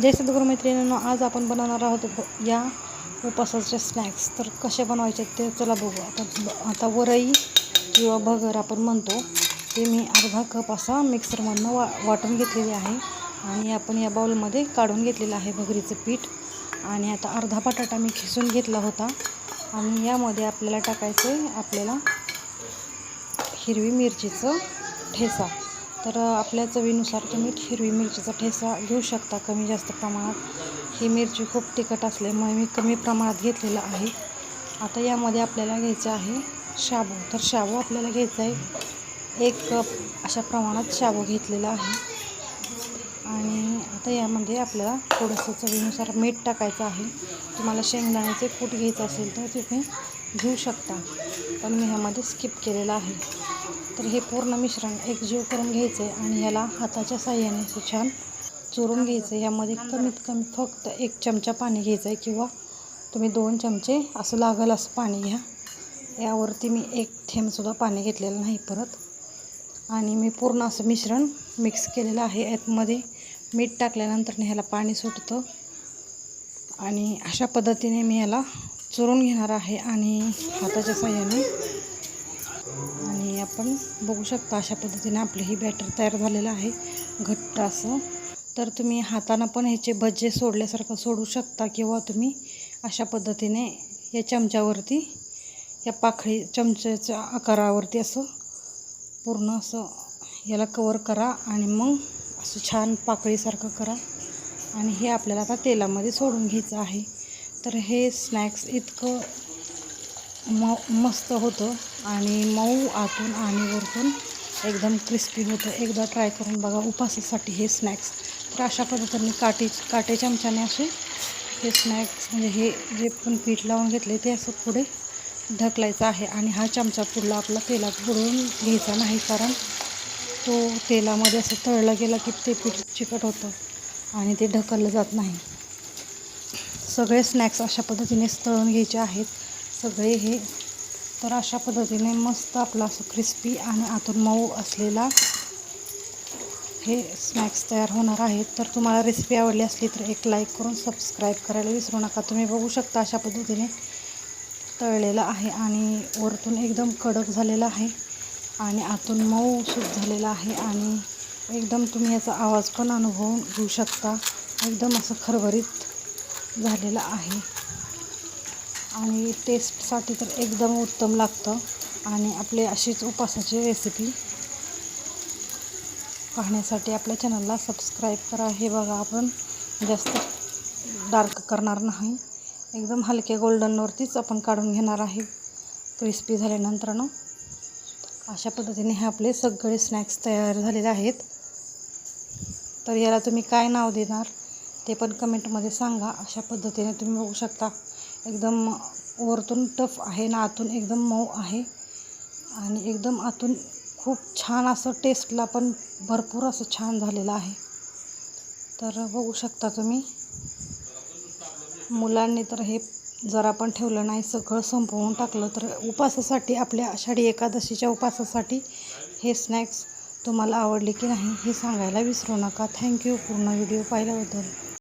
जय सद्गुरू मैत्रिणींनो आज आपण बनवणार आहोत या उपासाचे स्नॅक्स तर कसे बनवायचे ते चला बघू. आता आता वरई किंवा भगर आपण म्हणतो ते मी अर्धा कप असा मिक्सरमधनं वा वाटून घेतलेली आहे. आणि आपण या बाउलमध्ये काढून घेतलेलं आहे भगरीचं पीठ. आणि आता अर्धा बटाटा मी खिसून घेतला होता. आणि यामध्ये आपल्याला टाकायचं आहे आपल्याला हिरवी मिरचीचं ठेसा तर आपल्या चवीनुसार तुम्ही हिरवी मिरचीचा ठेसा घेऊ शकता कमी जास्त प्रमाणात. ही मिरची खूप तिखट असल्यामुळे मी कमी प्रमाणात घेतलेला आहे. आता यामध्ये आपल्याला घ्यायचं आहे शाबू. तर शाबू आपल्याला घ्यायचा आहे. एक कप अशा प्रमाणात शाबू घेतलेला आहे. आणि आता यामध्ये आपल्याला थोडंसं चवीनुसार मीठ टाकायचं आहे. तुम्हाला शेंगदाण्याचे कूट घ्यायचं असेल तर तुम्ही घेऊ शकता. पण मी ह्यामध्ये स्किप केलेलं आहे. तर हे पूर्ण मिश्रण एकजीव करून घ्यायचं आहे आणि ह्याला हाताच्या साह्याने असं छान चुरून घ्यायचं आहे यामध्ये कमीत कमी फक्त एक चमचा पाणी घ्यायचं आहे किंवा तुम्ही दोन चमचे असं लागल असं पाणी घ्या. यावरती मी एक थेंबसुद्धा पाणी घेतलेलं नाही परत. आणि मी पूर्ण असं मिश्रण मिक्स केलेलं आहे. यातमध्ये मीठ टाकल्यानंतर ह्याला पाणी सुटतं. आणि अशा पद्धतीने मी याला चुरून घेणार आहे आणि हाताच्या साह्याने. आणि आपण बघू शकता अशा पद्धतीने आपलं ही बॅटर तयार झालेलं आहे. घट्ट असं. तर तुम्ही हातानं पण ह्याचे भज्जे सोडल्यासारखं सोडू शकता किंवा तुम्ही अशा पद्धतीने या चमच्यावरती या पाखळी चमच्याच्या आकारावरती असं पूर्ण असं याला कवर करा आणि मग असं छान पाकळीसारखं करा. आणि हे आपल्याला आता तेलामध्ये सोडून घ्यायचं आहे. तर हे स्नॅक्स इतकं म मस्त होतं. आणि मऊ आतून आणि वरतून एकदम क्रिस्पी होतं. एकदा ट्राय करून बघा उपासासाठी हे स्नॅक्स तर अशा पद्धतीने काटे काटे चमच्याने असे हे स्नॅक्स म्हणजे हे जे पण पीठ लावून घेतले ते असं पुढे ढकलायचं आहे. आणि हा चमचा पुढला आपला तेलात बुडवून घ्यायचा नाही कारण तो तेलामध्ये असं तळलं गेलं की ते पीठ चिकट होतं आणि ते ढकललं जात नाही. सगळे स्नॅक्स अशा पद्धतीने तळून घ्यायचे आहेत. सगळे हे. तर अशा पद्धतीने मस्त आपला असं क्रिस्पी आणि आतून मऊ असलेला हे स्नॅक्स तयार होणार आहेत. तर तुम्हाला रेसिपी आवडली असली तर एक लाईक करून सबस्क्राईब करायला विसरू नका. तुम्ही बघू शकता अशा पद्धतीने तळलेलं आहे आणि वरतून एकदम कडक झालेलं आहे आणि आतून मऊ सूप झालेलं आहे आणि एकदम तुम्ही याचा आवाज पण अनुभवून घेऊ शकता. एकदम असं खरभरीत झालेलं आहे. आणि टेस्टसाठी तर एकदम उत्तम लागतं. आणि आपले अशीच उपासाची रेसिपी पाहण्यासाठी आपल्या चॅनलला सबस्क्राईब करा. हे बघा आपण जास्त डार्क करणार नाही. एकदम हलके गोल्डनवरतीच आपण काढून घेणार आहे. क्रिस्पी झाल्यानंतरनं अशा पद्धतीने हे आपले सगळे स्नॅक्स तयार झालेले आहेत. तर याला तुम्ही काय नाव देणार ते पण कमेंटमध्ये सांगा. अशा पद्धतीने तुम्ही बघू शकता. एकदम वरतून टफ आहे ना आतून एकदम मऊ आहे. आणि एकदम आतून खूप छान असं टेस्टला पण भरपूर असं छान झालेलं आहे. तर बघू शकता तुम्ही मुलांनी तर हे जरा पण ठेवलं नाही सगळं संपवून टाकलं. तर उपासासाठी आपल्या आषाढी एकादशीच्या उपासासाठी हे स्नॅक्स तुम्हाला आवडले की नाही हे सांगायला विसरू नका. थँक्यू पूर्ण व्हिडिओ पाहिल्याबद्दल.